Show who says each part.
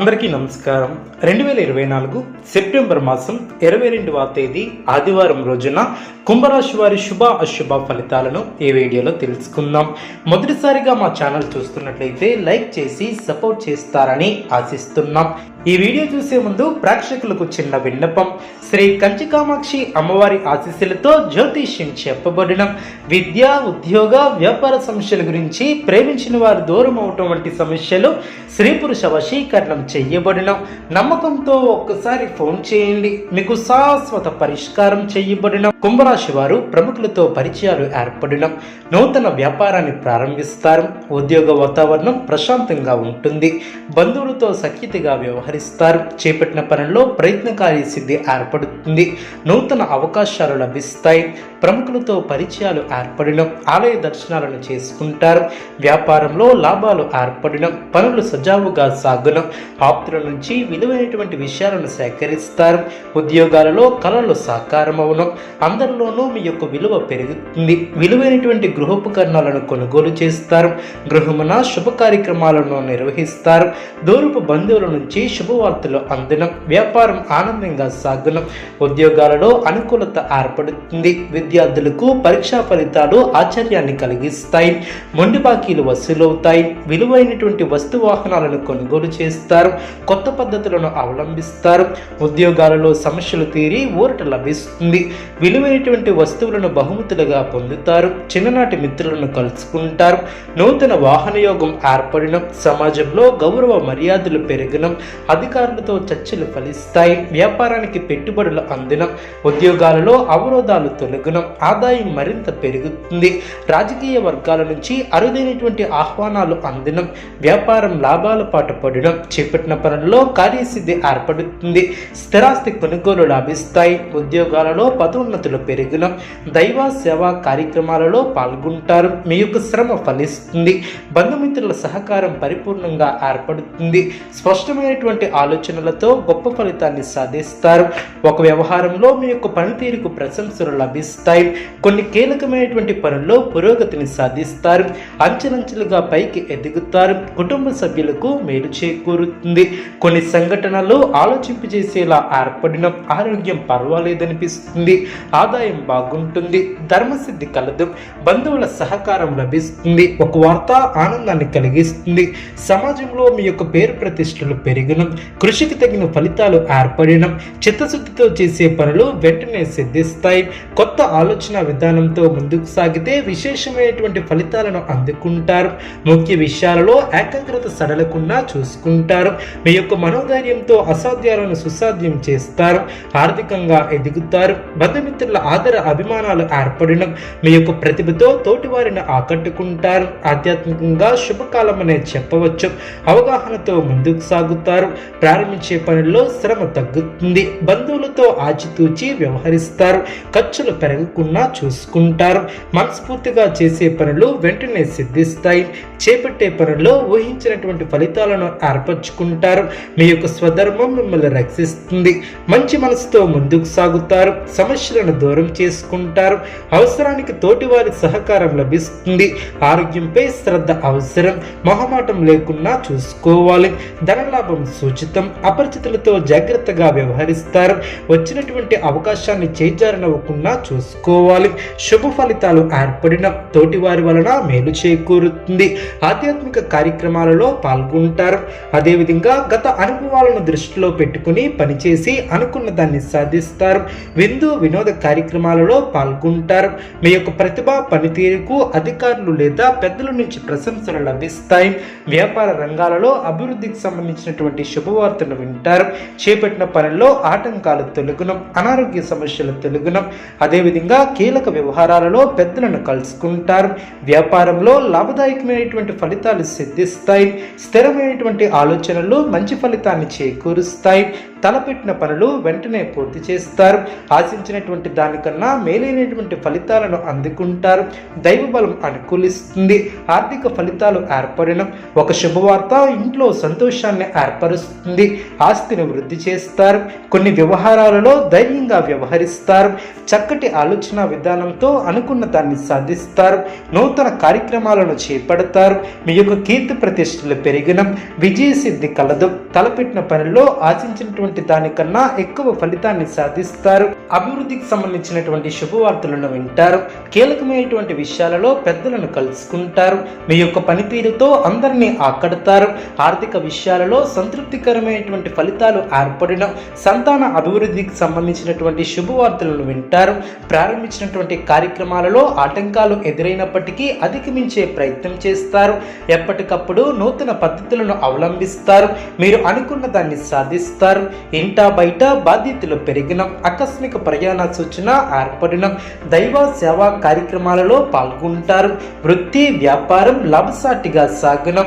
Speaker 1: అందరికీ నమస్కారం. రెండు వేల ఇరవై నాలుగు సెప్టెంబర్ మాసం ఇరవై రెండవ తేదీ ఆదివారం రోజున కుంభరాశి వారి శుభ అశుభ ఫలితాలను ఈ వీడియోలో తెలుసుకుందాం. మొదటిసారిగా మా ఛానల్ చూస్తున్నట్లయితే లైక్ చేసి సపోర్ట్ చేస్తారని ఆశిస్తున్నాం. ఈ వీడియో చూసే ముందు ప్రేక్షకులకు చిన్న విన్నపం. శ్రీ కంచి కామాక్షి అమ్మవారి ఆశీస్సులతో జ్యోతిష్యం చెప్పబడిన. విద్య ఉద్యోగ వ్యాపార సమస్యల గురించి ప్రేమించిన వారు దూరం అవటం వంటి సమస్యలు స్త్రీ పురుష వశీకరణం చెయ్యబడిన నమ్మకంతో ఒక్కసారి ఫోన్ చేయండి. మీకు శాశ్వత పరిష్కారం చేయబడిన. కుంభరాశి వారు ప్రముఖులతో పరిచయాలు ఏర్పడిన. నూతన వ్యాపారాన్ని ప్రారంభిస్తారు. ఉద్యోగ వాతావరణం ప్రశాంతంగా ఉంటుంది. బంధువులతో సఖ్యతగా వ్యవహరి వ్యవహరిస్తారు చేపట్టిన పనుల్లో ప్రయత్నకారి సిద్ధి ఏర్పడుతుంది. నూతన అవకాశాలు లభిస్తాయి. ప్రముఖులతో పరిచయాలు ఏర్పడిన ఆలయ దర్శనాలను చేసుకుంటారు. వ్యాపారంలో లాభాలు ఏర్పడిన పనులు సజావుగా సాగున ఆప్తుల నుంచి విలువైనటువంటి విషయాలను సేకరిస్తారు. ఉద్యోగాలలో కళలు సాకారమవును అందరిలోనూ మీ యొక్క విలువ పెరుగుతుంది. విలువైనటువంటి గృహోపకరణాలను కొనుగోలు చేస్తారు. గృహమున శుభ కార్యక్రమాలను నిర్వహిస్తారు. దూరపు బంధువుల నుంచి శుభవార్తలు అందడం వ్యాపారం ఆనందంగా సాగడం ఉద్యోగాలలో అనుకూలత ఏర్పడుతుంది. విద్యార్థులకు పరీక్షా ఫలితాలు ఆశ్చర్యాన్ని కలిగిస్తాయి. మొండి బాకీలు వసూలవుతాయి. విలువైనటువంటి వస్తు వాహనాలను కొనుగోలు చేస్తారు. కొత్త పద్ధతులను అవలంబిస్తారు. ఉద్యోగాలలో సమస్యలు తీరి ఊరట లభిస్తుంది. విలువైనటువంటి వస్తువులను బహుమతులుగా పొందుతారు. చిన్ననాటి మిత్రులను కలుసుకుంటారు. నూతన వాహన యోగం ఏర్పడిన. సమాజంలో గౌరవ మర్యాదలు పెరగడం అధికారులతో చర్చలు ఫలిస్తాయి. వ్యాపారానికి పెట్టుబడులు అందిన. ఉద్యోగాలలో అవరోధాలు తొలగిన. ఆదాయం మరింత పెరుగుతుంది. రాజకీయ వర్గాల నుంచి అరుదైనటువంటి ఆహ్వానాలు అందినం. వ్యాపారం లాభాల పాటు పడడం చేపట్టిన పనుల్లో కార్యసిద్ధి ఏర్పడుతుంది. స్థిరాస్తి కొనుగోలు లాభిస్తాయి. ఉద్యోగాలలో పదోన్నతులు పెరిగిన. దైవ సేవా కార్యక్రమాలలో పాల్గొంటారు. మీ యొక్క శ్రమ ఫలిస్తుంది. బంధుమిత్రుల సహకారం పరిపూర్ణంగా ఏర్పడుతుంది. స్పష్టమైనటువంటి ఆలోచనలతో గొప్ప ఫలితాన్ని సాధిస్తారు. ఒక వ్యవహారంలో మీ యొక్క పనితీరుకు ప్రశంసలు లభిస్తాయి. కొన్ని కీలకమైనటువంటి పనుల్లో పురోగతిని సాధిస్తారు. అంచెలంచెలుగా పైకి ఎదుగుతారు. కుటుంబ సభ్యులకు మేలు చేకూరుతుంది. కొన్ని సంఘటనలు ఆలోచింపజేసేలా ఏర్పడిన ఆరోగ్యం పర్వాలేదనిపిస్తుంది. ఆదాయం బాగుంటుంది. ధర్మసిద్ధి కలదు. బంధువుల సహకారం లభిస్తుంది. ఒక వార్త ఆనందాన్ని కలిగిస్తుంది. సమాజంలో మీ యొక్క పేరు ప్రతిష్టలు పెరిగిన కృషికి తగిన ఫలితాలు ఏర్పడడం చిత్తశుద్ధితో చేసే పనులు వెంటనే సిద్ధిస్తాయి. కొత్త ఆలోచన విధానంతో ముందుకు సాగితే విశేషమైనటువంటి ఫలితాలను అందుకుంటారు. ముఖ్య విషయాలలో ఏకాగ్రత సడలకుండా చూసుకుంటారు. మీ యొక్క మనోధైర్యంతో అసాధ్యాలను సుసాధ్యం చేస్తారు. ఆర్థికంగా ఎదుగుతారు. బంధుమిత్రుల ఆదర అభిమానాలు ఏర్పడడం మీ యొక్క ప్రతిభతో తోటి వారిని ఆకట్టుకుంటారు. ఆధ్యాత్మికంగా శుభకాలం అనే చెప్పవచ్చు. అవగాహనతో ముందుకు సాగుతారు. ప్రారంభించే పనుల్లో శ్రమ తగ్గుతుంది. బంధువులతో ఆచితూచి వ్యవహరిస్తారు. ఖర్చులు పెరగకుండా చూసుకుంటారు. మనస్ఫూర్తిగా చేసే పనులు వెంటనే సిద్ధిస్తాయి. చేపట్టే పనుల్లో ఊహించినటువంటి ఫలితాలను ఏర్పరచుకుంటారు. మీ యొక్క స్వధర్మం మిమ్మల్ని రక్షిస్తుంది. మంచి మనసుతో ముందుకు సాగుతారు. సమస్యలను దూరం చేసుకుంటారు. అవసరానికి తోటివారి సహకారం లభిస్తుంది. ఆరోగ్యంపై శ్రద్ధ అవసరం. మొహమాటం లేకుండా చూసుకోవాలి. ధనలాభం సూచితం. అపరిచితులతో జాగ్రత్తగా వ్యవహరిస్తారు. వచ్చినటువంటి అవకాశాన్ని చేజారనవ్వకుండా చూసుకోవాలి. శుభ ఫలితాలు ఏర్పడిన తోటి వారి వలన మేలు చేకూరుతుంది. ఆధ్యాత్మిక కార్యక్రమాలలో పాల్గొంటారు. అదేవిధంగా గత అనుభవాలను దృష్టిలో పెట్టుకుని పనిచేసి అనుకున్న దాన్ని సాధిస్తారు. విందు వినోద కార్యక్రమాలలో పాల్గొంటారు. మీ యొక్క ప్రతిభ పనితీరుకు అధికారులు లేదా పెద్దల నుంచి ప్రశంసలు లభిస్తాయి. వ్యాపార రంగాలలో అభివృద్ధికి సంబంధించినటువంటి శుభవార్తను వింటారు. చేపట్టిన పనుల్లో ఆటంకాలు తొలగునం అనారోగ్య సమస్యలు తొలగునం. అదేవిధంగా కీలక వ్యవహారాలలో పెద్దలను కలుసుకుంటారు. వ్యాపారంలో లాభదాయకమైనటువంటి ఫలితాలు సిద్ధిస్తాయి. స్థిరమైనటువంటి ఆలోచనలు మంచి ఫలితాన్ని చేకూరుస్తాయి. తలపెట్టిన పనులు వెంటనే పూర్తి చేస్తారు. ఆశించినటువంటి దానికన్నా మేలైనటువంటి ఫలితాలను అందుకుంటారు. దైవ బలం అనుకూలిస్తుంది. ఆర్థిక ఫలితాలు ఏర్పడిన ఒక శుభవార్త ఇంట్లో సంతోషాన్ని ఏర్పరుస్తుంది. ఆస్తిని వృద్ధి చేస్తారు. కొన్ని వ్యవహారాలలో ధైర్యంగా వ్యవహరిస్తారు. చక్కటి ఆలోచన విధానంతో అనుకున్న దాన్ని సాధిస్తారు. నూతన కార్యక్రమాలను చేపడతారు. మీ యొక్క కీర్తి ప్రతిష్టలు పెరిగిన. విజయ సిద్ధి కలదు. తలపెట్టిన పనిలో ఆశించినటువంటి దానికన్నా ఎక్కువ ఫలితాన్ని సాధిస్తారు. అభివృద్ధికి సంబంధించినటువంటి శుభవార్తలను వింటారు. కీలకమైనటువంటి విషయాలలో పెద్దలను కలుసుకుంటారు. మీ యొక్క పనితీరుతో అందరినీ ఆకడతారు. ఆర్థిక విషయాలలో సంతృప్తికరమైనటువంటి ఫలితాలు ఏర్పడిన సంతాన అభివృద్ధికి సంబంధించినటువంటి శుభవార్తలను వింటారు. ప్రారంభించినటువంటి కార్యక్రమాలలో ఆటంకాలు ఎదురైనప్పటికీ అధిగమించే ప్రయత్నం చేస్తారు. ఎప్పటికప్పుడు నూతన పద్ధతులను అవలంబిస్తారు. మీరు అనుకున్న దాన్ని సాధిస్తారు. ఇంటా బయట బాధ్యతలు పెరిగిన ఆకస్మిక ప్రయాణ సూచన ఏర్పడిన దైవ సేవా కార్యక్రమాలలో పాల్గొంటారు. వృత్తి వ్యాపారం లాభసాటిగా సాగన